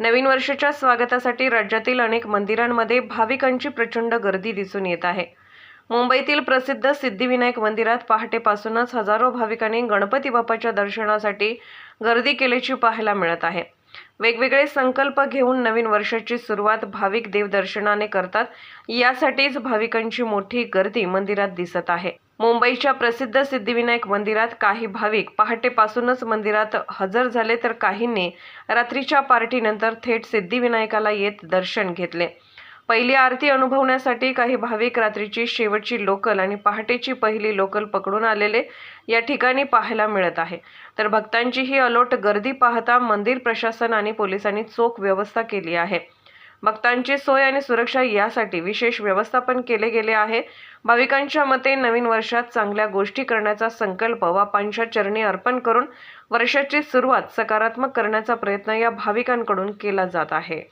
नवीन वर्षाच्या स्वागतासाठी राज्यातील अनेक मंदिरांमध्ये भाविकांची प्रचंड गर्दी दिसून येत आहे. मुंबईतील प्रसिद्ध सिद्धिविनायक मंदिरात पहाटेपासूनच हजारो भाविकांनी गणपती बाप्पाच्या दर्शनासाठी गर्दी केल्याची पाहायला मिळत आहे. वेगवेगळे संकल्प घेऊन नवीन वर्षाची सुरुवात भाविक देवदर्शनाने करतात. यासाठीच भाविकांची मोठी गर्दी मंदिरात दिसत आहे. मुंबईच्या प्रसिद्ध सिद्धिविनायक मंदिरात काही भाविक पहाटेपासूनच मंदिरात हजर झाले तर काहींनी रात्रीच्या पार्टीनंतर थेट सिद्धिविनायकाला येत दर्शन घेतले. पहिली आरती अनुभवण्यासाठी काही भाविक रात्रीची शेवटची लोकल आणि पहाटेची पहिली लोकल पकडून आलेले या ठिकाणी पाहायला मिळत आहे. तर भक्तांची ही अलोट गर्दी पाहता मंदिर प्रशासन आणि पोलिसांनी चोख व्यवस्था केली आहे. भक्तांची सोय आणि सुरक्षा यासाठी विशेष व्यवस्थापन केले गेले आहे. भाविकांच्या मते नवीन वर्षात चांगल्या गोष्टी करण्याचा संकल्प व चरणी अर्पण करून वर्षाची सुरुवात सकारात्मक करण्याचा प्रयत्न या भाविकांकडून केला जात आहे.